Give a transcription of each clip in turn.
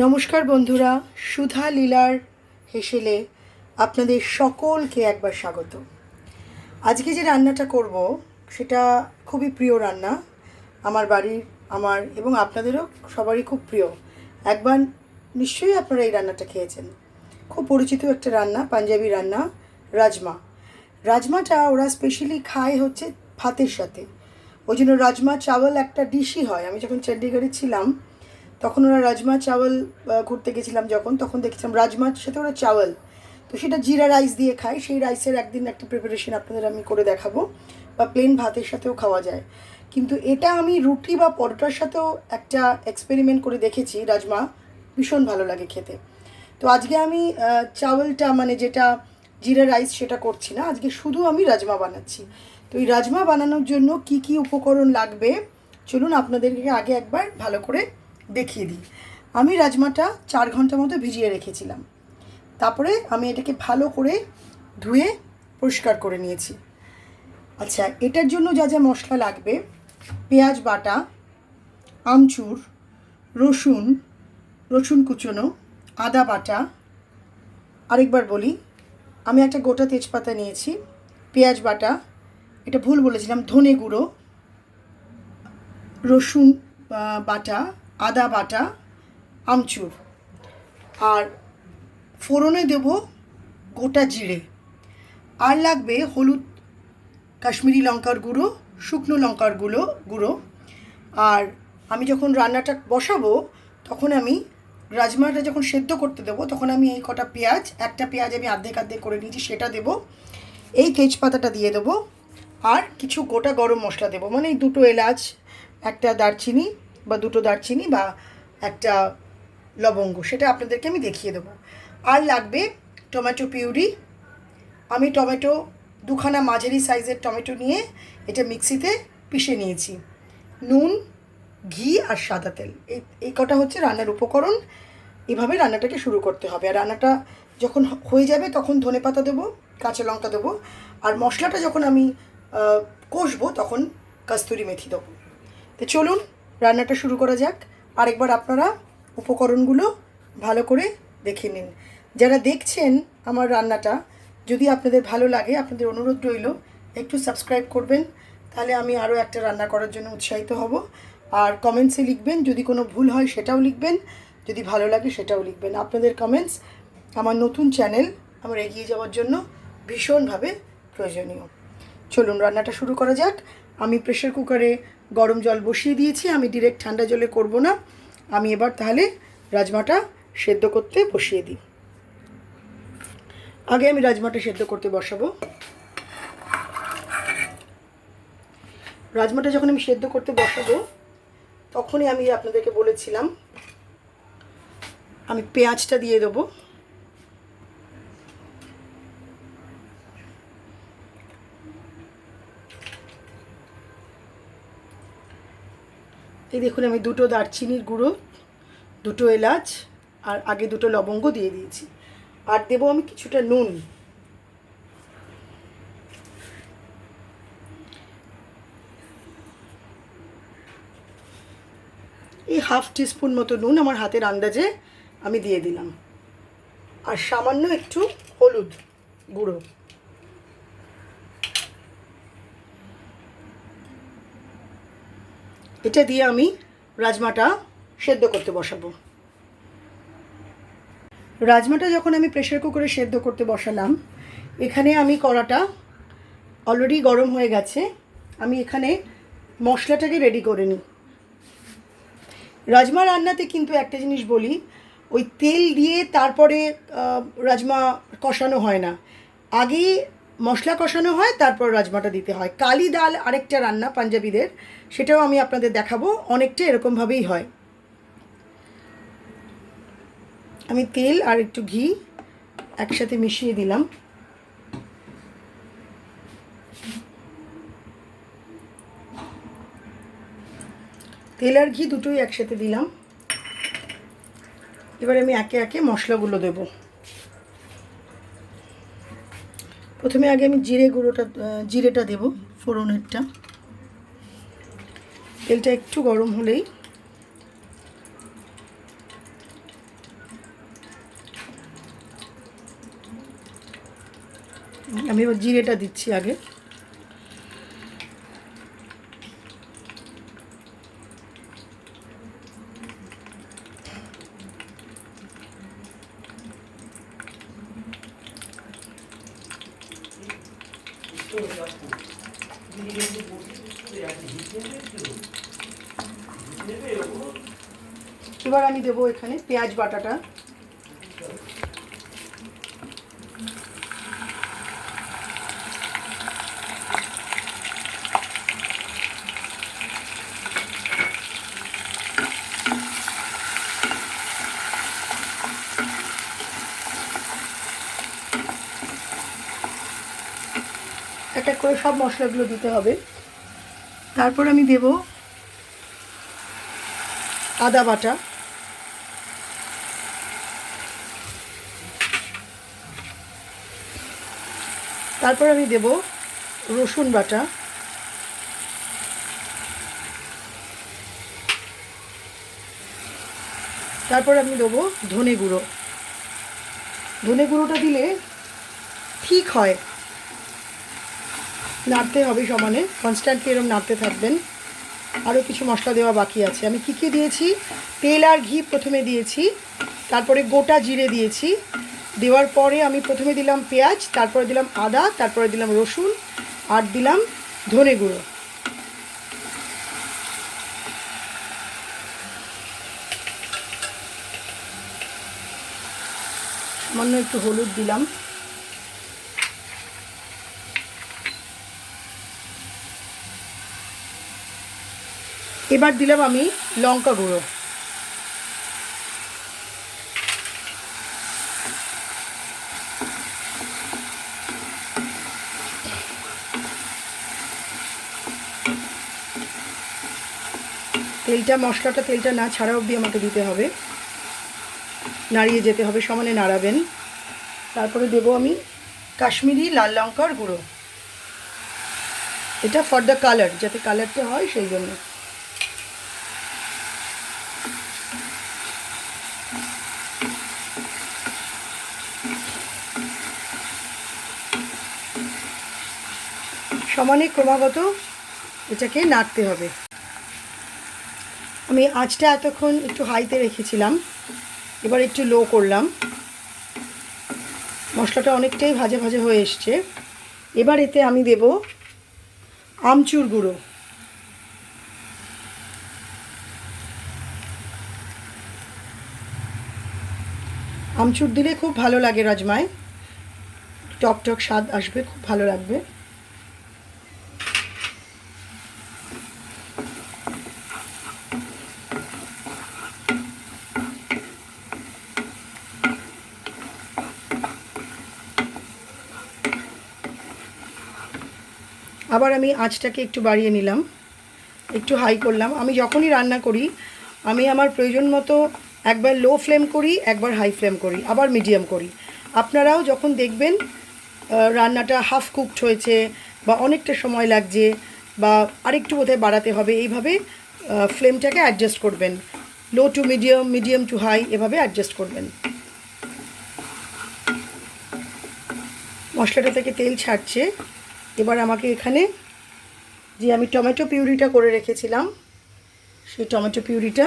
নমস্কার বন্ধুরা, সুধা লীলার হেসেলে আপনাদের সকলকে একবার স্বাগত। আজকে যে রান্নাটা করব, সেটা খুবই প্রিয় রান্না। আমার বাড়ির, আমার এবং আপনাদেরও সবারই খুব প্রিয়। একবার নিশ্চয়ই আপনারা এই রান্নাটা খেয়েছেন। খুব পরিচিত একটা রান্না, পাঞ্জাবি রান্না, রাজমা। রাজমাটা ওরা স্পেশালি খায় হচ্ছে ভাতের সাথে। ওই জন্য রাজমা চাওয়াল একটা ডিশই হয়। আমি যখন চণ্ডীগড়ে ছিলাম তখন ওরা রাজমা চাওয়াল ঘুরতে গেছিলাম যখন, তখন দেখছিলাম রাজমার সাথে ওরা চাওয়াল। তো সেটা জিরা রাইস দিয়ে খায়। সেই রাইসের একদিন একটা প্রিপারেশন আপনাদের আমি করে দেখাবো, বা প্লেন ভাতের সাথেও খাওয়া যায়। কিন্তু এটা আমি রুটি বা পরোটার সাথেও একটা এক্সপেরিমেন্ট করে দেখেছি রাজমা। ভীষণ ভালো লাগে খেতে। তো আজকে আমি চাওয়ালটা মানে যেটা জিরা রাইস সেটা করছি না, আজকে শুধু আমি রাজমা বানাচ্ছি। তো এই রাজমা বানানোর জন্য কি কি উপকরণ লাগবে? চলুন আপনাদেরকে আগে একবার ভালো করে দেখিয়ে দিই। আমি রাজমাটা চার ঘণ্টার মতো ভিজিয়ে রেখেছিলাম। তারপরে আমি এটাকে ভালো করে ধুয়ে পরিষ্কার করে নিয়েছি। আচ্ছা এটার জন্য যা যা মশলা লাগবে, পেঁয়াজ বাটা, আমচুর, রসুন রসুন কুচনো, আদা বাটা, আরেকবার বলি, আমি একটা গোটা তেজপাতা নিয়েছি, পেঁয়াজ বাটা, এটা ভুল বলেছিলাম, ধনে গুঁড়ো, রসুন বাটা আদা, বাটা, আমচুর। আর ফোড়নে দেব গোটা জিরে। আর লাগবে হলুদ, কাশ্মীরি লঙ্কার গুঁড়ো, শুকনো লঙ্কার গুঁড়ো গুঁড়ো। আর আমি যখন রান্নাটা বসাবো, তখন আমি রাজমাটা যখন সেদ্ধ করতে দেবো, তখন আমি এই কটা পেঁয়াজ, একটা পেঁয়াজ আমি আর্ধেক আর্ধেক করে নিয়েছি, সেটা দেবো। এই তেজপাতাটা দিয়ে দেবো। আর কিছু গোটা গরম মশলা দেবো মানে এই দুটো এলাচ, একটা দারচিনি বা দুটো দারচিনি বা একটা লবঙ্গ, সেটা আপনাদেরকে আমি দেখিয়ে দেবো। আর লাগবে টমেটো পিউরি। আমি টমেটো দুখানা মাঝারি সাইজের টমেটো নিয়ে এটা মিক্সিতে পিষে নিয়েছি। নুন, ঘি আর সাদা তেল। এই এই কটা হচ্ছে রান্নার উপকরণ। এভাবে রান্নাটাকে শুরু করতে হবে। আর রান্নাটা যখন হয়ে যাবে তখন ধনে পাতা দেবো, কাঁচা লঙ্কা দেবো আর মশলাটা যখন আমি কষবো তখন কস্তুরি মেথি দেবো। তো চলুন রান্নাটা শুরু করা যাক। আরেকবার আপনারা উপকরণগুলো ভালো করে দেখে নিন। যারা দেখছেন আমার রান্নাটা, যদি আপনাদের ভালো লাগে, আপনাদের অনুরোধ রইল একটু সাবস্ক্রাইব করবেন, তাহলে আমি আরও একটা রান্না করার জন্য উৎসাহিত হব। আর কমেন্টসে লিখবেন, যদি কোনো ভুল হয় সেটাও লিখবেন, যদি ভালো লাগে সেটাও লিখবেন। আপনাদের কমেন্টস আমার নতুন চ্যানেল, আমার এগিয়ে যাওয়ার জন্য ভীষণভাবে প্রয়োজনীয়। চলুন রান্নাটা শুরু করা যাক। আমি প্রেশার কুকারে গরম জল বসিয়ে দিয়েছি, আমি ডিরেক্ট ঠান্ডা জলে করব না। আমি এবার তাহলে রাজমাটা সেদ্ধ করতে বসিয়ে দিই। আগে আমি রাজমাটা সেদ্ধ করতে বসাবো। রাজমাটা যখন আমি সেদ্ধ করতে বসাবো, তখনই আমি আপনাদেরকে বলেছিলাম, আমি পেঁয়াজটা দিয়ে দেবো। এই দেখুন, আমি দুটো দারচিনির গুঁড়ো, দুটো এলাচ, আর আগে দুটো লবঙ্গ দিয়ে দিয়েছি। আর দেবো আমি কিছুটা নুন। এই হাফ টিস্পুন মতো নুন আমার হাতের আন্দাজে আমি দিয়ে দিলাম। আর সামান্য একটু হলুদ গুঁড়ো। এটা দিয়ে আমি রাজমাটা সেদ্ধ করতে বসাবো। রাজমাটা যখন আমি প্রেশার কুকারে সেদ্ধ করতে বসালাম, এখানে আমি কড়াটা অলরেডি গরম হয়ে গেছে, আমি এখানে মশলাটাকে রেডি করে নিই। রাজমা রান্নাতে কিন্তু একটা জিনিস বলি, ওই তেল দিয়ে তারপরে রাজমা কষানো হয় না। আগে মশলা কষানো হয়, তারপর রাজমাটা দিতে হয়। কালি ডাল আরেকটা রান্না পাঞ্জাবিদের, সেটাও আমি আপনাদের দেখাবো, অনেকটা এরকমভাবেই হয়। আমি তেল আর একটু ঘি একসাথে মিশিয়ে দিলাম। তেল আর ঘি দুটোই একসাথে দিলাম। এবার আমি একে একে মশলাগুলো দেব। প্রথমে আগে আমি জিরে গুঁড়োটা জিরেটা দেব ফোড়নেরটা। তেলটা একটু গরম হলেই আমি জিরেটা দিচ্ছি আগে। এবার আমি দেবো এখানে পেঁয়াজ বাটাটা। এক এক করে সব মশলাগুলো দিতে হবে। তারপর আমি দেব আদা বাটা। তারপর আমি দেব রসুন বাটা। তারপর আমি দেবো ধনে গুঁড়ো। ধনে গুঁড়োটা দিলে ঠিক হয়। নাড়তে হবে সমানে। কনস্ট্যান্টলি এরকম নাড়তে থাকবেন। আরও কিছু মশলা দেওয়া বাকি আছে। আমি কী কী দিয়েছি? তেল আর ঘি প্রথমে দিয়েছি। তারপরে গোটা জিরে দিয়েছি। দেওয়ার পরে আমি প্রথমে দিলাম পেঁয়াজ, তারপরে দিলাম আদা, তারপরে দিলাম রসুন আর দিলাম ধনে গুঁড়ো। সামান্য একটু হলুদ দিলাম। এবার দিলাম আমি লঙ্কা গুঁড়ো। তেলটা, মশলাটা, তেলটা না ছাড়া অবধি আমাকে দিতে হবে। নাড়িয়ে যেতে হবে, সমানে নাড়াবেন। তারপরে দেব আমি কাশ্মীরি লাল লঙ্কার গুঁড়ো। এটা ফর দ্য কালার যাতে কালারটা হয় সেই জন্য। সমানে ক্রমাগত এটাকে নাড়তে হবে। আমি আঁচটা এতক্ষণ একটু হাইতে রেখেছিলাম, এবার একটু লো করলাম। মশলাটা অনেকটাই ভাজে ভাজে হয়ে এসছে। এবার এতে আমি দেব আমচুর গুঁড়ো। আমচুর দিলে খুব ভালো লাগে রাজমায়। টক টক স্বাদ আসবে, খুব ভালো লাগবে। আবার আমি আঁচটাকে একটু বাড়িয়ে নিলাম, একটু হাই করলাম। আমি যখনই রান্না করি, আমি আমার প্রয়োজন মতো একবার লো ফ্লেম করি, একবার হাই ফ্লেম করি, আবার মিডিয়াম করি। আপনারাও যখন দেখবেন রান্নাটা হাফ কুকড হয়েছে বা অনেকটা সময় লাগছে বা আরেকটু বোধহয় বাড়াতে হবে, এইভাবে ফ্লেমটাকে অ্যাডজাস্ট করবেন। Low to medium medium to high এভাবে অ্যাডজাস্ট করবেন। মশলাটা থেকে তেল ছাড়ছে। এবার আমাকে এখানে যে আমি টমেটো পিউরিটা করে রেখেছিলাম, সেই টমেটো পিউরিটা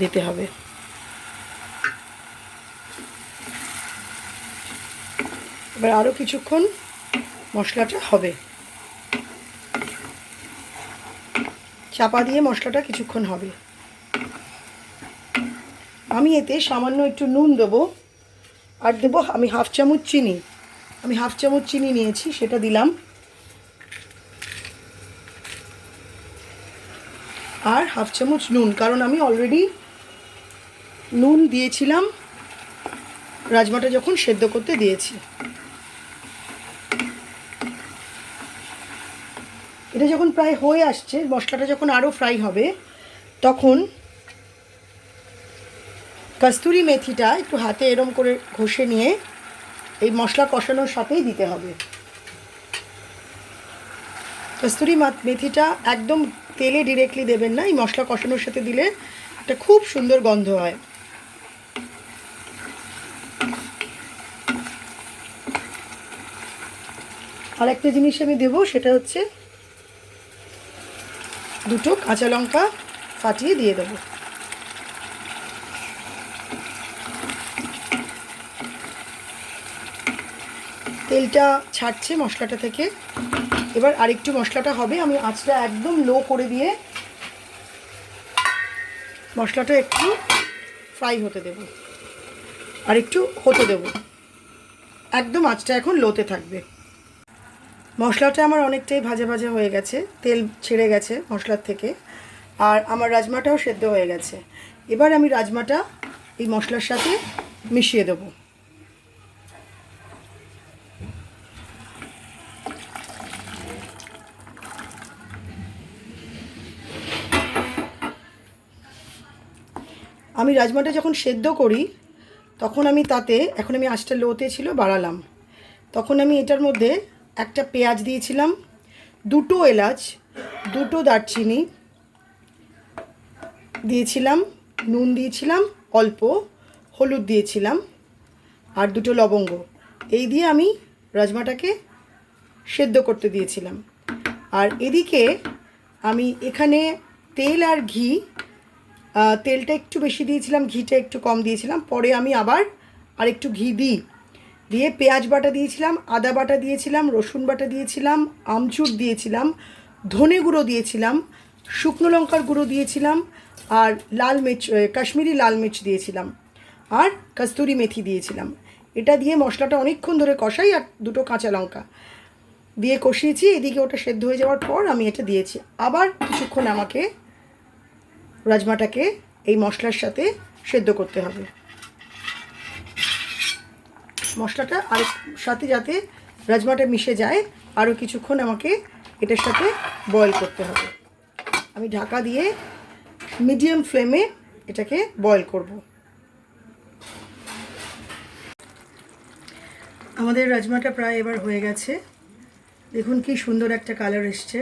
দিতে হবে। এবার আরও কিছুক্ষণ মশলাটা হবে। চাপা দিয়ে মশলাটা কিছুক্ষণ হবে। আমি এতে সামান্য একটু নুন দেবো, আর দেবো আমি হাফ চামচ চিনি। আমি হাফ চামচ চিনি নিয়েছি, সেটা দিলাম। আর হাফ চামচ নুন, কারণ আমি অলরেডি নুন দিয়েছিলাম রাজমাটা যখন সেদ্ধ করতে দিয়েছি। এটা যখন প্রায় হয়ে আসছে, মশলাটা যখন আরও ফ্রাই হবে, তখন কস্তুরি মেথিটা একটু হাতে এরম করে ঘষে নিয়ে মশলা কষানোর সাথেই দিতে হবে। কস্তুরি মেথিটা একদম তেলে ডিরেক্টলি দেবেন না, এই মশলা কষানোর সাথে দিলে একটা খুব সুন্দর গন্ধ হয়। আর একটা জিনিস আমি দেবো, সেটা হচ্ছে দুটো কাঁচা লঙ্কা ফাটিয়ে দিয়ে দেবো। তেলটা ছাড়ছে মশলাটা থেকে। এবার আরেকটু মশলাটা হবে। আমি আঁচটা একদম লো করে দিয়ে মশলাটা একটু ফ্রাই হতে দেব। আর একটু হতে দেব। একদম আঁচটা এখন লোতে থাকবে। মশলাটা আমার অনেকটাই ভাজা ভাজা হয়ে গেছে। তেল ছেড়ে গেছে মশলার থেকে। আর আমার রাজমাটাও সেদ্ধ হয়ে গেছে। এবার আমি রাজমাটা এই মশলার সাথে মিশিয়ে দেবো। আমি রাজমাটা যখন সেদ্ধ করি, তখন আমি তাতে, এখন আমি আঁচটা লোতে ছিল বাড়ালাম, তখন আমি এটার মধ্যে একটা পেঁয়াজ দিয়েছিলাম, দুটো এলাচ, দুটো দারচিনি দিয়েছিলাম, নুন দিয়েছিলাম, অল্প হলুদ দিয়েছিলাম আর দুটো লবঙ্গ। এই দিয়ে আমি রাজমাটাকে সেদ্ধ করতে দিয়েছিলাম। আর এদিকে আমি এখানে তেল আর ঘি তেলটা একটু বেশি দিয়েছিলাম, ঘিটা একটু কম দিয়েছিলাম, পরে আমি আবার আর একটু ঘি দিই। দিয়ে পেঁয়াজ বাটা দিয়েছিলাম, আদা বাটা দিয়েছিলাম, রসুন বাটা দিয়েছিলাম, আমচুর দিয়েছিলাম, ধনে গুঁড়ো দিয়েছিলাম, শুকনো লঙ্কার গুঁড়ো দিয়েছিলাম, আর লাল মির্চ কাশ্মীরি লাল মির্চ দিয়েছিলাম, আর কস্তুরি মেথি দিয়েছিলাম। এটা দিয়ে মশলাটা অনেকক্ষণ ধরে কষাই, আর দুটো কাঁচা লঙ্কা দিয়ে কষিয়েছি। এদিকে ওটা সেদ্ধ হয়ে যাওয়ার পর আমি এটা দিয়েছি। আবার কিছুক্ষণ আমাকে রাজমাটাকে এই মশলার সাথে সেদ্ধ করতে হবে। মশলাটা আর সাথে যাতে রাজমাটা মিশে যায়, আরও কিছুক্ষণ আমাকে এটার সাথে বয়েল করতে হবে। আমি ঢাকা দিয়ে মিডিয়াম ফ্লেমে এটাকে বয়েল করব। আমাদের রাজমাটা প্রায় এবার হয়ে গেছে। দেখুন কি সুন্দর একটা কালার এসছে।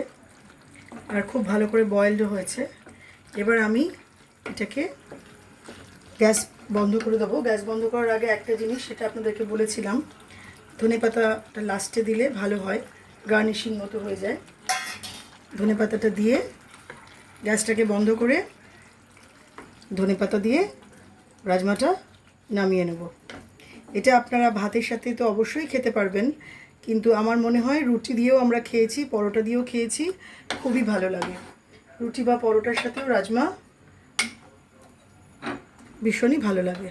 আর খুব ভালো করে বয়েলডও হয়েছে। এবার আমি এটাকে গ্যাস বন্ধ করে দেবো। গ্যাস বন্ধ করার আগে একটা জিনিস সেটা আপনাদেরকে বলেছিলাম। ধনে পাতাটা লাস্টে দিলে ভালো হয় গার্নিশিং মতো হয়ে যায়। ধনে পাতাটা দিয়ে গ্যাসটাকে বন্ধ করে ধনে পাতা দিয়ে রাজমাটা নামিয়ে নেব। এটা আপনারা ভাতের সাথে তো অবশ্যই খেতে পারবেন, কিন্তু আমার মনে হয় রুটি দিয়েও আমরা খেয়েছি, পরোটা দিয়েও খেয়েছি, খুবই ভালো লাগে। রুটি বা পরোটার সাথেও রাজমা ভীষণই ভালো লাগে।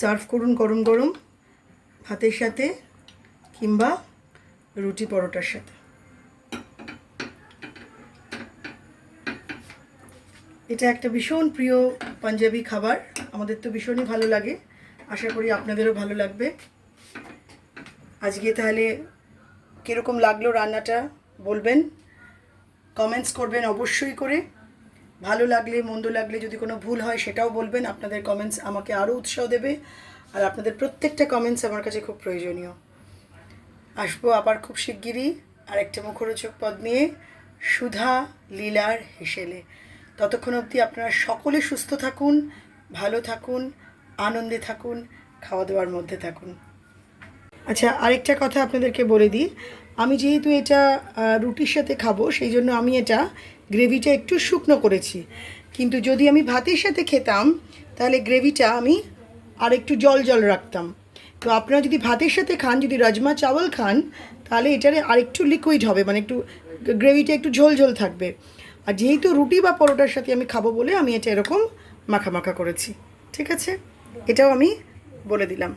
সার্ভ করুন গরম গরম ভাতের সাথে কিংবা রুটি পরোটার সাথে। এটা একটা ভীষণ প্রিয় পাঞ্জাবি খাবার, আমাদের তো ভীষণই ভালো লাগে। আশা করি আপনাদেরও ভালো লাগবে। আজকে তাহলে কীরকম লাগল রান্নাটা বলবেন? কমেন্টস করবেন অবশ্যই করে। ভালো লাগলে, মন্দ লাগলে যদি কোনো ভুল হয় সেটাও বলবেন। আপনাদের কমেন্টস আমাকে আরও উৎসাহ দেবে। আর আপনাদের প্রত্যেকটা কমেন্টস আমার কাছে খুব প্রয়োজনীয়। আসব আবার খুব শিগগিরই আরেকটা মুখরোচক পদ নিয়ে, সুধা লীলার হেসেলে। ততক্ষণ অবধি আপনারা সকলে সুস্থ থাকুন, ভালো থাকুন, আনন্দে থাকুন খাওয়া দাওয়ার মধ্যে থাকুন। আচ্ছা আরেকটা কথা আপনাদেরকে বলে দিই। আমি যেহেতু এটা রুটির সাথে খাব, সেই জন্য আমি এটা গ্রেভিটা একটু শুকনো করেছি। কিন্তু যদি আমি ভাতের সাথে খেতাম, তাহলে গ্রেভিটা আমি আর একটু জল জল রাখতাম। তো আপনারা যদি ভাতের সাথে খান, যদি রাজমা চাওয়াল খান, তাহলে এটারে আরেকটু লিকুইড হবে মানে একটু গ্রেভিটা একটু ঝোল ঝোল থাকবে। আর যেহেতু রুটি বা পরোটার সাথে আমি খাব বলে আমি এটা এরকম মাখা মাখা করেছি। ঠিক আছে? এটাও আমি বলে দিলাম।